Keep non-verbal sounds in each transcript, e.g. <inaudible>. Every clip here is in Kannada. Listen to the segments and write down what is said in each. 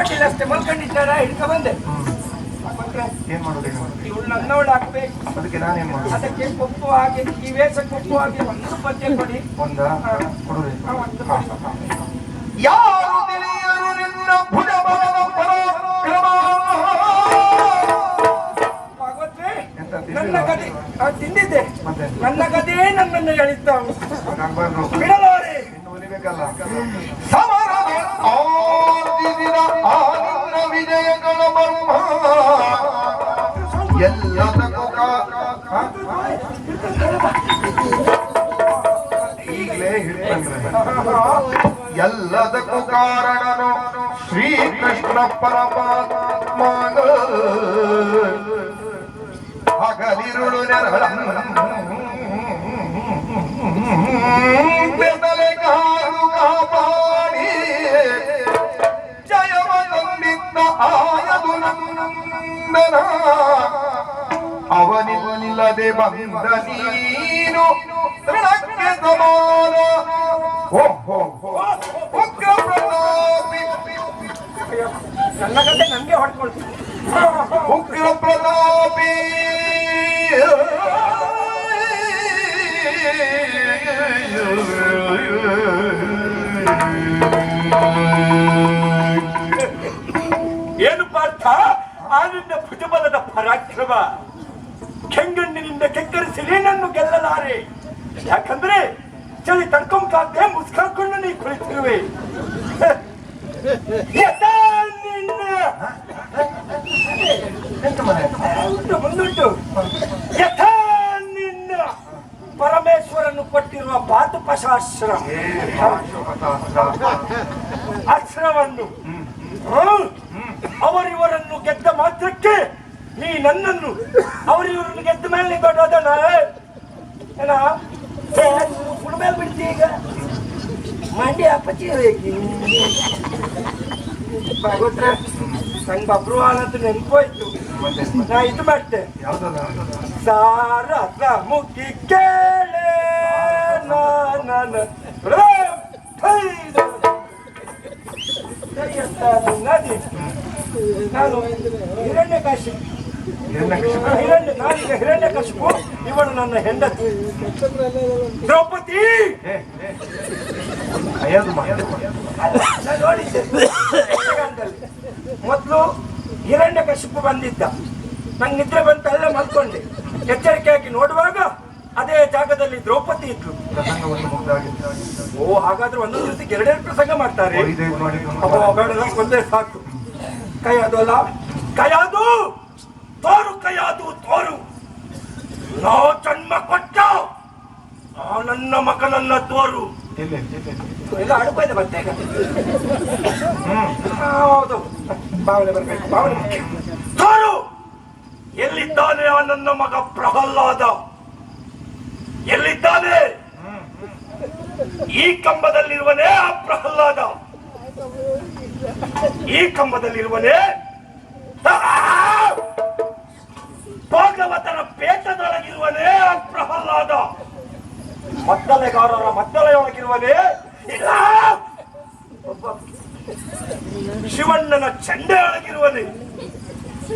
ಕೊಡ್ಲಿಲ್ಲ ಅಷ್ಟೇ ಮಲ್ಕೊಂಡಿದ್ದಾರ ಹಿಡ್ಕೊ ಬಂದೆ. ಏನ್ ಮಾಡೋದು? ಇವಳು ನನ್ನವಳು ಹಾಕ್ಬೇಕು ಅದಕ್ಕೆ ನಾನೇನ್ ಮಾಡೋದು? ಅದಕ್ಕೆ ಕೊಪ್ಪು ಹಾಗೆ ಈ ವೇಷ ಕೊಪ್ಪು ಹಾಗೆ ಒಂದು ಪದ್ಯ ಕೊಡಿ. ಒಂದ? ಕೊಡುವೆ. ಯಾರು ತಿಳಿಯರು ನಿನ್ನ ಭುಜಬಲದ ಪರಾಕ್ರಮ? ಭಾಗವತ್ರೆ ಎಂತ ನನ್ನ ಕತೆ ತಿಂದಿದ್ದೆ. ಮತ್ತೆ? ನನ್ನ ಗದೇ ನನ್ನನ್ನು ಎಳಿತಾ. ಎಲ್ಲದಕ್ಕೂ ಕಾ- ಹಾ? ಈಗಲೇ ಹಿಡ್ಕೊಂಡ್ರೆ ಎಲ್ಲದಕ್ಕೂ ಕಾರಣನು ಶ್ರೀಕೃಷ್ಣ ಪರಮಾತ್ಮ ಹಗಲಿರುಳು ನೆರಳ ಅವನಿಲ್ಲದೆ ಬಂದ ನೀನು ತೃಣಕ್ಕೆ ಸಮಾನ. ಉಗ್ರ ಪ್ರತಾಪಿ ನನ್ನ ನನ್ಗೆ ಹೊಡ್ಕೊಳ್ತೀನಿ. ಉಗ್ರ ಪ್ರತಾಪಿ ಏನು ಪಾರ್ಥ? ಆ ನಿನ್ನ ಭುಜಬಲದ ಪರಾಕ್ರಮ. ಕೆಂಗಣ್ಣಿನಿಂದ ಕೆಕ್ಕರಿಸಿ ನೀನನ್ನು ಗೆಲ್ಲಲಾರೆ. ಯಾಕಂದ್ರೆ ಚಳಿ ತಡ್ಕೊಂಬಾಗ್ದೆ ಮುಸ್ಕಾಕೊಂಡು ನೀ ಕುಳಿತಿರುವೆ. <laughs> ಮುಂದುಂಟು. ಯಥಾ ನಿನ್ನ. ಪರಮೇಶ್ವರನು ಕೊಟ್ಟಿರುವ ಪಾತುಪಶಾಸ್ತ್ರ ಅಸ್ತ್ರವನ್ನು. ಅವರಿವರನ್ನು ಗೆದ್ದ ಮಾತ್ರಕ್ಕೆ ನೀ ನನ್ನನ್ನು ಅವರಿವರನ್ನು ಗೆದ್ದ ಮೇಲೆ ನೀ ದೊಡ್ಡದನ ಏನ? ಮೇಲೆ ಬಿಡ್ತಿ ಈಗ? ಮಂಡಿ ಅಪ್ಪಚ್ಚಿ ಭಾಗವತ್ರ ನಂಗೆ ಅನ್ನೋದು ನೆನಪೋಯ್ತು. ನಾ ಇದು ಮಾಡ್ತೆ. ಸಾರ ಮುಖಿ ಕೇಳೆ ನಾನು ನಾನು ಹಿರಣ್ಯ ಕಾಶಿ ನಾನೀಗ ಹಿರಣ್ಯ ಕಶಿಪು ಇವನು ನನ್ನ ಹೆಂಡತಿ. ದ್ರೌಪದಿ! ಮೊದಲು ಹಿರಣ್ಯ ಕಶಿಪು ಬಂದಿದ್ದ. ನಂಗೆ ನಿದ್ರೆ ಬಂತ ಅಲ್ಲೇ ಮಲ್ಕೊಂಡೆ. ಎಚ್ಚರಿಕೆಯಾಗಿ ನೋಡುವಾಗ ಅದೇ ಜಾಗದಲ್ಲಿ ದ್ರೌಪದಿ ಇದ್ರು ಓ ಹಾಗಾದ್ರೆ ಒಂದೊಂದು ರೀತಿ ಎರಡೆರಡು ಪ್ರಸಂಗ ಮಾಡ್ತಾರೆ. ಬೇಡ ಒಂದೇ ಸಾಕು. ಕೈಯಾದು ಅಲ್ಲ ಕೈಯಾದು ತೋರು ಕೈಯಾದು ತೋರು. ನಾ ಜನ್ಮ ಕೊಟ್ಟ ಆ ನನ್ನ ಮಗನನ್ನ ತೋರು. ಎಲ್ಲಿ ಮತ್ತೆ ಹ್ಮ್. ಆ, ಹೌದು. ಬಾವಲೆ ಬರ್ಬೇಕು ತೋರು. ಎಲ್ಲಿದ್ದಾನೆ ಆ ನನ್ನ ಮಗ ಪ್ರಹ್ಲಾದ? ಎಲ್ಲಿದ್ದಾನೆ? ಈ ಕಂಬದಲ್ಲಿರುವನೇ ಆ ಪ್ರಹ್ಲಾದ. ಈ ಕಂಬದಲ್ಲಿರುವನೇ ಮದ್ದಲೆಗಾರರ ಮದ್ದಲೆಯೊಳಗಿರುವನೇ ಇಲ್ಲ. ಶಿವಣ್ಣನ ಶಿವಣ್ಣನ ಚಂಡೆಯೊಳಗಿರುವನೇ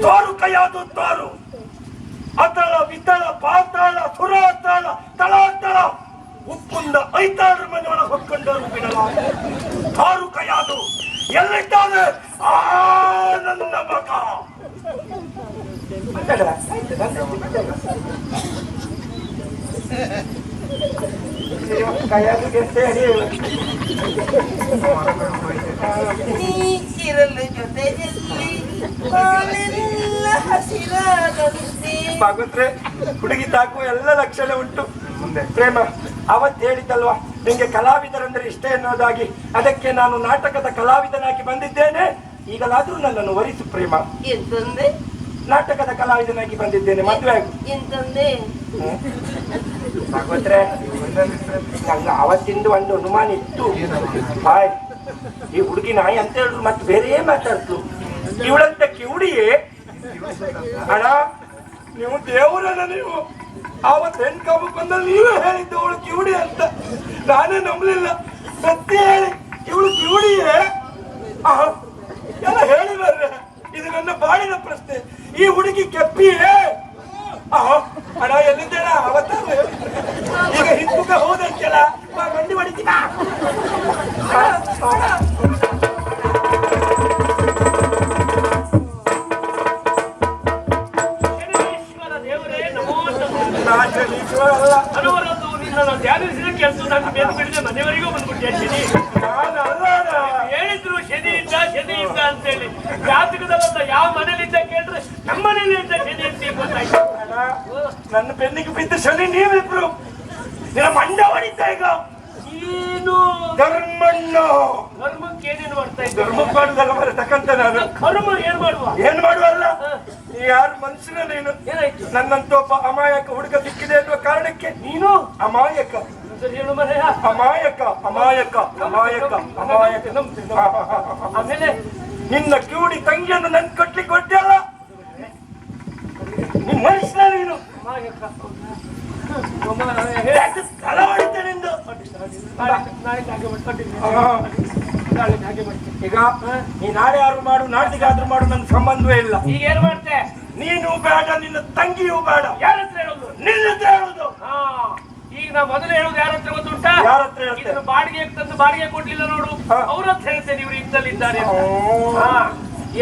ತೋರು ಕೈಯಾದು ತೋರು. ಅತಳ ವಿತಳ ಪಾತಾಳ, ಸುರಾತಾಳ, ತಳಾತಳ ಉಪ್ಪುಂದ ಐತಾಳ ಮನೆಯೊಳ ಹೊತ್ಕೊಂಡರು ಬಿಡಲ ತಾರು ಕೈಯಾದು. ಎಲ್ಲಿದ್ದಾನೆ? ಆ ನನ್ನ ಮಗ. ನೀರಲು ಜೊತೆಯಲ್ಲಿ ಬಾಳೆಲ್ಲ ಹಸಿರಾದಂತೆ ಭಾಗವತ್ರೆ ಹುಡುಗಿ ತಾಕು ಎಲ್ಲ ಲಕ್ಷಣ ಉಂಟು. ಮುಂದೆ ಪ್ರೇಮ ಅವತ್ತು ಹೇಳಿದ್ದಲ್ವಾ? ನಿಂಗೆ ಕಲಾವಿದರಂದ್ರೆ ಇಷ್ಟ ಎನ್ನುವುದಾಗಿ. ಅದಕ್ಕೆ ನಾನು ನಾಟಕದ ಕಲಾವಿದನಾಗಿ ಬಂದಿದ್ದೇನೆ. ಈಗಲಾದ್ರೂ ನನ್ನನ್ನು ವರಿಸು ಪ್ರೇಮ. ಎಂತಂದೆ? ನಾಟಕದ ಕಲಾವಿದನಾಗಿ ಬಂದಿದ್ದೇನೆ. ಮದುವೆ ಆಗು. ಎಂತಂದೆ? ಭಾಗವತ್ರೆ ನಂಗೆ ಅವತ್ತಿಂದ ಒಂದು ಅನುಮಾನ ಇತ್ತು. ಬಾಯ್, ಈ ಹುಡುಗಿ ನಾಯಿ ಅಂತ ಹೇಳಿದ್ರು, ಮತ್ತೆ ಬೇರೆ ಮಾತಾಡ್ತು? ಇವಳಂತ ಕಿವುಡಿಯೇ? ಅಣ್ಣ, ನೀವು ದೇವರನ್ನ ನೀವು. ಆವತ್ತು ಹೆಣ್ಕಾಮ ಬಂದಲ್ಲಿ ನೀವೇ ಹೇಳಿದ್ದು, ಅವಳು ಕಿವುಡಿ ಅಂತ. ನಾನೇ ನಂಬಲಿಲ್ಲ. ಸತ್ಯ ಹೇಳಿ, ಇವಳು ಕಿವುಡಿಯೇ? ಎಲ್ಲ ಇದು ನನ್ನ ಬಾಳಿನ ಪ್ರಶ್ನೆ. ಈ ಹುಡುಗಿ ಕೆಪ್ಪಿಯೇ? ಜಾತಕದಲ್ಲ ಯಾವ ಮನೇಲಿದ್ದ ಕೇಳ್ರಿ ನಮ್ಮ ಮನೇಲಿದ್ದ ಅಂತ ಗೊತ್ತಾಯ್ತು. ನನ್ನ ಬೆನ್ನಿಗೆ ಬಿದ್ದ ಶನಿ ನೀವಿಬ್ರು. ನಿನ್ನ ಮಂಡ ಹೊಡಿತಾ ಈಗ. ನೀನು. ಧರ್ಮಣ್ಣ. ಧರ್ಮಕ್ಕೆ ಏನೇನು ಮಾಡ್ತಾ ಇದ್ದ ಧರ್ಮ ಮಾಡುದಲ್ಲ ಬರತಕ್ಕಂತ ನಾನು. ಕರ್ಮ ಏನ್ ಮಾಡುವ? ಏನ್ ಮಾಡುವಲ್ಲ? ಯಾರು ಮನುಷ್ಯನ ನೀನು? ಏನಾಯ್ತು? ನನ್ನಂತ ಒಬ್ಬ ಅಮಾಯಕ ಹುಡುಗ ಸಿಕ್ಕಿದೆ ಅನ್ನುವ ಕಾರಣಕ್ಕೆ. ನೀನು? ಅಮಾಯಕ. ಅಮಾಯಕ ಅಮಾಯಕ ಅಮಾಯಕ ಅಮಾಯಕ. ಆಮೇಲೆ ನಿನ್ನ ಕಿವುಡಿ ತಂಗಿಯನ್ನು ನನ್ ಕಟ್ಲಿಕ್ಕೆ ಕೊಟ್ಟಿಯಲ್ಲ ನೀನ್ ಮನುಷ್ಯ ನೀನು. ಈಗ ನೀ ನಾಳೆ ಯಾರು ಮಾಡು ನಾಡ್ದಿಗಾದ್ರೂ ಮಾಡು ನನ್ ಸಂಬಂಧವೇ ಇಲ್ಲ. ಈಗ ಏನ್ ಮಾಡ್ತೆ? ನೀನು ಬೇಡ ನಿನ್ನ ತಂಗಿಯೂ ಬೇಡ. ಯಾರ ಹತ್ರ ಹೇಳೋದು? ನಿನ್ನ ಹತ್ರ ಹೇಳುದು. ಹಾ. ಈಗ ನಾ ಮೊದಲು ಹೇಳೋದು ಯಾರ ಹತ್ರ ಗೊತ್ತುಂಟಾ ಯಾರ ಹತ್ರ ಹೇಳ್ತೆ? ಇದನ್ನು ಬಾಡಿಗೆ ತಂದು ಬಾಡಿಗೆ ಕೊಡ್ಲಿಲ್ಲ ನೋಡು. ಅವ್ರ ಹತ್ರ ಹೇಳ್ತೇನೆ ಇವ್ರು ಇದ್ದಲ್ಲಿದ್ದಾರೆ ಅಂತ. ಹಾ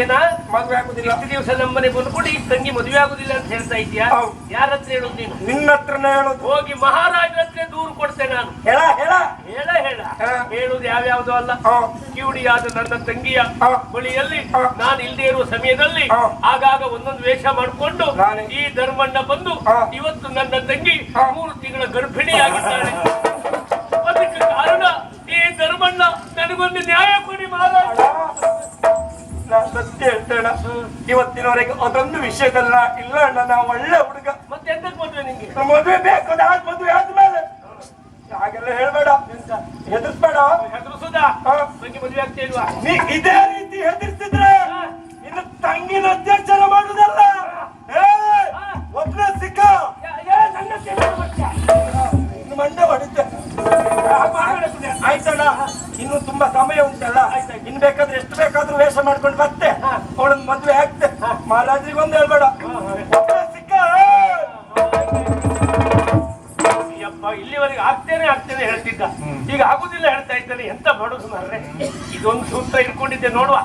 ಏನ ಮದ್ವೆ ಆಗುದಿಲ್ಲ ಇಷ್ಟು ದಿವಸ ನಮ್ಮನೆ ಈಗ ತಂಗಿ ಮದುವೆ ಆಗುದಿಲ್ಲ ಅಂತ ಹೇಳ್ತಾ ಇದೀಯಾ ಹೌದು. ಯಾರ ಹತ್ರ ಹೇಳೋದು ನೀನು ನಿನ್ನ ಹತ್ರನೇ ಹೇಳುದು ಹೋಗಿ ಮಹಾರಾಜರ ಹತ್ರ ದೂರು ಕೊಡ್ತೇನೆ ನಾನು ಹೇಳ ಹೇಳ ಹೇಳ ಹೇಳ ಹಾ. ಹೇಳುದು ಯಾವ್ಯಾವ್ದು ಅಲ್ಲ ಹಾ. ಕಿವುಡಿಯಾದ ನನ್ನ ತಂಗಿಯ ಹಾ. ಬಳಿಯಲ್ಲಿ ಹಾ. ನಾನು ಇಲ್ಲದೆ ಇರುವ ಸಮಯದಲ್ಲಿ ಹಾ. ಆಗಾಗ ಒಂದೊಂದು ವೇಷ ಮಾಡಿಕೊಂಡು ನಾನೇ. ಈ ಧರ್ಮಣ್ಣ ಬಂದು ಹಾ. ಇವತ್ತು ನನ್ನ ತಂಗಿ ಹಾ. ಮೂರು ತಿಂಗಳ ಗರ್ಭಿಣಿಯಾಗಿದ್ದಾಳೆ ಅದಕ್ಕೆ ಕಾರಣ ಈ ಧರ್ಮಣ್ಣ ನನಗೊಂದು ನ್ಯಾಯ ಇವತ್ತಿನವರೆಗೆ ಅದೊಂದು ವಿಷಯದಲ್ಲ. ಇಲ್ಲ ಅಣ್ಣ ನಾವು ಒಳ್ಳೆ ಹುಡುಗ. ಮತ್ತೆ ಎಂತಕ್ಕೆ ಮದುವೆ ನಿಂಗೆ? ಮದುವೆ ಬೇಕು ಅದಾದ ಮದುವೆ ಆದ್ಮೇಲೆ. ಹಾಗೆಲ್ಲ ಹೇಳ್ಬೇಡ. ಹೆದರ್ಸ್ಬೇಡ. ಹೆದರ್ಸುದಾ? ಮದುವೆ ಆಗ್ತಾ ಇಲ್ವಾ? ನೀ ಇದೇ ರೀತಿ ಹೆದರ್ಸಿದ್ರೆ ಇನ್ನು ತಂಗಿನ ಅತ್ಯಾಚಾರ ಮಾಡುದಲ್ಲ. ಏ, ಒಬ್ನೇ ಸಿಕ್ಕ. ಮಂಡೆ ಹೊಡಿತೆ. ಆಯ್ತಣ್ಣ ಇನ್ನು ತುಂಬಾ ಸಮಯ ಉಂಟಲ್ಲ. ಇನ್ ಬೇಕಾದ್ರೆ ಎಷ್ಟು ಬೇಕಾದ್ರೂ ವೇಷ ಮಾಡ್ಕೊಂಡು ಬರ್ತೆ ಅವಳನ್ನ ಮದ್ವೆ ಒಂದು ಹೇಳ್ಬೇಡ. ಸಿಕ್ಕ. ಯಪ್ಪ ಇಲ್ಲಿವರೆಗೆ ಆಗ್ತೇನೆ ಆಗ್ತೇನೆ ಹೇಳ್ತಿದ್ದ. ಈಗ ಆಗುದಿಲ್ಲ ಹೇಳ್ತಾ ಇದ್ದಾನೆ. ಎಂತ ಮಾಡೋದು ಮಾರ್ರೆ? ಇದೊಂದು ಸೂತ್ರ ಇಟ್ಕೊಂಡಿದ್ದೆ ನೋಡುವ.